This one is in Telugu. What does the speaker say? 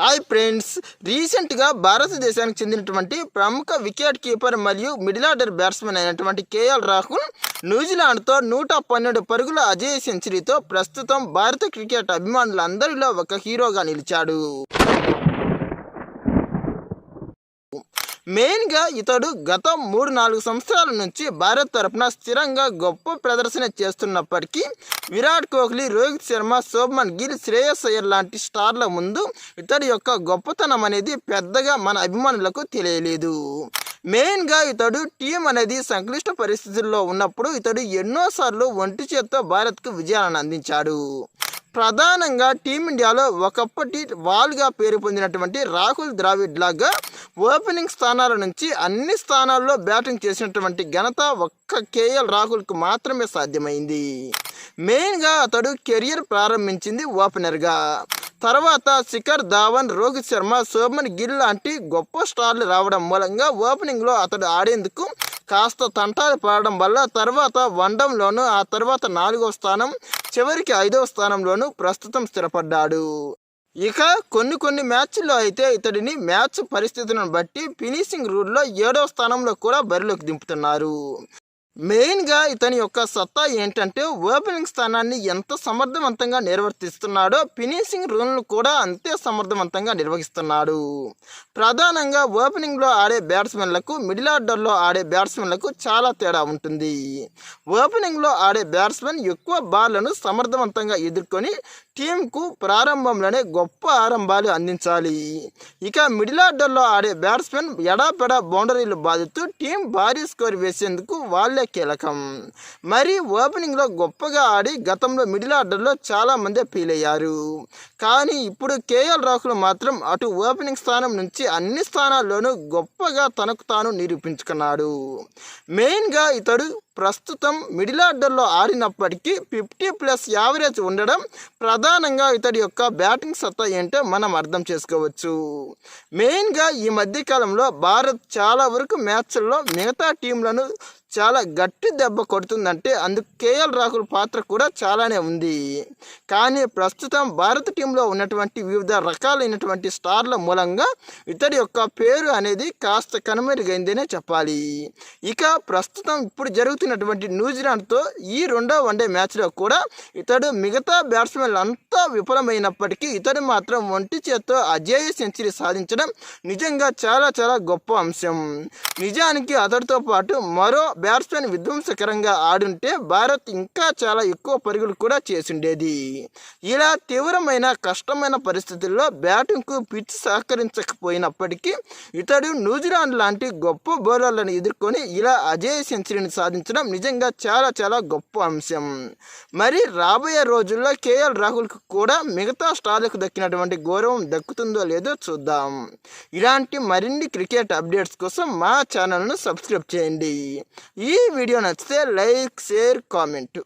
హాయ్ ఫ్రెండ్స్ రీసెంట్గా భారతదేశానికి చెందినటువంటి ప్రముఖ వికెట్ కీపర్ మరియు మిడిల్ ఆర్డర్ బ్యాట్స్మెన్ అయినటువంటి కేఎల్ రాహుల్ న్యూజిలాండ్తో నూట పన్నెండు పరుగుల అజేయ సెంచరీతో ప్రస్తుతం భారత క్రికెట్ అభిమానులందరిలో ఒక హీరోగా నిలిచాడు. మెయిన్గా ఇతడు గత మూడు నాలుగు సంవత్సరాల నుంచి భారత్ తరపున స్థిరంగా గొప్ప ప్రదర్శన చేస్తున్నప్పటికీ విరాట్ కోహ్లీ రోహిత్ శర్మ శోభమన్ గిల్ శ్రేయస్ అయ్యర్ లాంటి స్టార్ల ముందు ఇతడి యొక్క గొప్పతనం అనేది పెద్దగా మన అభిమానులకు తెలియలేదు. మెయిన్గా ఇతడు టీం అనేది సంక్లిష్ట పరిస్థితుల్లో ఉన్నప్పుడు ఇతడు ఎన్నోసార్లు ఒంటి చేత్తో భారత్కు విజయాలను అందించాడు. ప్రధానంగా టీమిండియాలో ఒకప్పటి వాల్గా పేరు పొందినటువంటి రాహుల్ ద్రావిడ్ లాగా ఓపెనింగ్ స్థానాల నుంచి అన్ని స్థానాల్లో బ్యాటింగ్ చేసినటువంటి ఘనత ఒక్క కేఎల్ రాహుల్కు మాత్రమే సాధ్యమైంది. మెయిన్గా అతడు కెరియర్ ప్రారంభించింది ఓపెనర్గా. తర్వాత శిఖర్ ధావన్ రోహిత్ శర్మ శోభన్ గిల్ లాంటి గొప్ప స్టార్లు రావడం మూలంగా ఓపెనింగ్లో అతడు ఆడేందుకు కాస్త తంటాలు పడడం వల్ల తర్వాత వన్డంలోను ఆ తర్వాత నాలుగో స్థానం చివరికి ఐదవ స్థానంలోను ప్రస్తుతం స్థిరపడ్డాడు. ఇక కొన్ని కొన్ని మ్యాచ్ల్లో అయితే ఇతడిని మ్యాచ్ పరిస్థితులను బట్టి ఫినిషింగ్ రూల్లో ఏడవ స్థానంలో కూడా బరిలోకి దింపుతున్నారు. మెయిన్గా ఇతని యొక్క సత్తా ఏంటంటే ఓపెనింగ్ స్థానాన్ని ఎంత సమర్థవంతంగా నిర్వర్తిస్తున్నాడో ఫినిషింగ్ రూల్ను కూడా అంతే సమర్థవంతంగా నిర్వహిస్తున్నాడు. ప్రధానంగా ఓపెనింగ్లో ఆడే బ్యాట్స్మెన్లకు మిడిల్ ఆర్డర్లో ఆడే బ్యాట్స్మెన్లకు చాలా తేడా ఉంటుంది. ఓపెనింగ్లో ఆడే బ్యాట్స్మెన్ ఎక్కువ బాల్లను సమర్థవంతంగా ఎదుర్కొని టీంకు ప్రారంభంలోనే గొప్ప ఆరంభాలు అందించాలి. ఇక మిడిల్ ఆర్డర్లో ఆడే బ్యాట్స్మెన్ ఎడాపెడా బౌండరీలు బాధితూ టీం భారీ స్కోర్ వేసేందుకు వాళ్ళే కీలకం. మరి ఓపెనింగ్లో గొప్పగా ఆడి గతంలో మిడిల్ ఆర్డర్లో చాలామంది ఫీల్ అయ్యారు. కానీ ఇప్పుడు కేఎల్ రాహుల్ మాత్రం అటు ఓపెనింగ్ స్థానం నుంచి అన్ని స్థానాల్లోనూ గొప్పగా తనకు తాను నిరూపించుకున్నాడు. మెయిన్గా ఇతడు ప్రస్తుతం మిడిల్ ఆర్డర్లో ఆడినప్పటికీ ఫిఫ్టీ ప్లస్ యావరేజ్ ఉండడం ప్రధానంగా ఇతడి యొక్క బ్యాటింగ్ సత్తా ఏంటో మనం అర్థం చేసుకోవచ్చు. మెయిన్గా ఈ మధ్యకాలంలో భారత్ చాలా వరకు మ్యాచ్ల్లో మిగతా టీంలను చాలా గట్టి దెబ్బ కొడుతుందంటే అందుకు కేఎల్ రాహుల్ పాత్ర కూడా చాలానే ఉంది. కానీ ప్రస్తుతం భారత టీంలో ఉన్నటువంటి వివిధ రకాలైనటువంటి స్టార్ల మూలంగా ఇతడి యొక్క పేరు అనేది కాస్త కనుమరుగైందనే చెప్పాలి. ఇక ప్రస్తుతం ఇప్పుడు జరుగుతున్నటువంటి న్యూజిలాండ్తో ఈ రెండో వన్డే మ్యాచ్లో కూడా ఇతడు మిగతా బ్యాట్స్మెన్లు అంతా విఫలమైనప్పటికీ ఇతడు మాత్రం ఒంటి చేత్తో అజేయ సెంచరీ సాధించడం నిజంగా చాలా చాలా గొప్ప అంశం. నిజానికి అతడితో పాటు మరో బ్యాట్స్మెన్ విధ్వంసకరంగా ఆడుంటే భారత్ ఇంకా చాలా ఎక్కువ పరుగులు కూడా చేసుండేది. ఇలా తీవ్రమైన కష్టమైన పరిస్థితుల్లో బ్యాటింగ్కు పిచ్ సహకరించకపోయినప్పటికీ ఇతడు న్యూజిలాండ్ లాంటి గొప్ప బౌలర్లను ఎదుర్కొని ఇలా అజేయ సెంచరీని సాధించడం నిజంగా చాలా చాలా గొప్ప అంశం. మరి రాబోయే రోజుల్లో కేఎల్ రాహుల్కు కూడా మిగతా స్టార్లకు దక్కినటువంటి గౌరవం దక్కుతుందో లేదో చూద్దాం. ఇలాంటి మరిన్ని క్రికెట్ అప్డేట్స్ కోసం మా ఛానల్ను సబ్స్క్రైబ్ చేయండి. ఈ వీడియో నచ్చితే లైక్ షేర్ కామెంట్.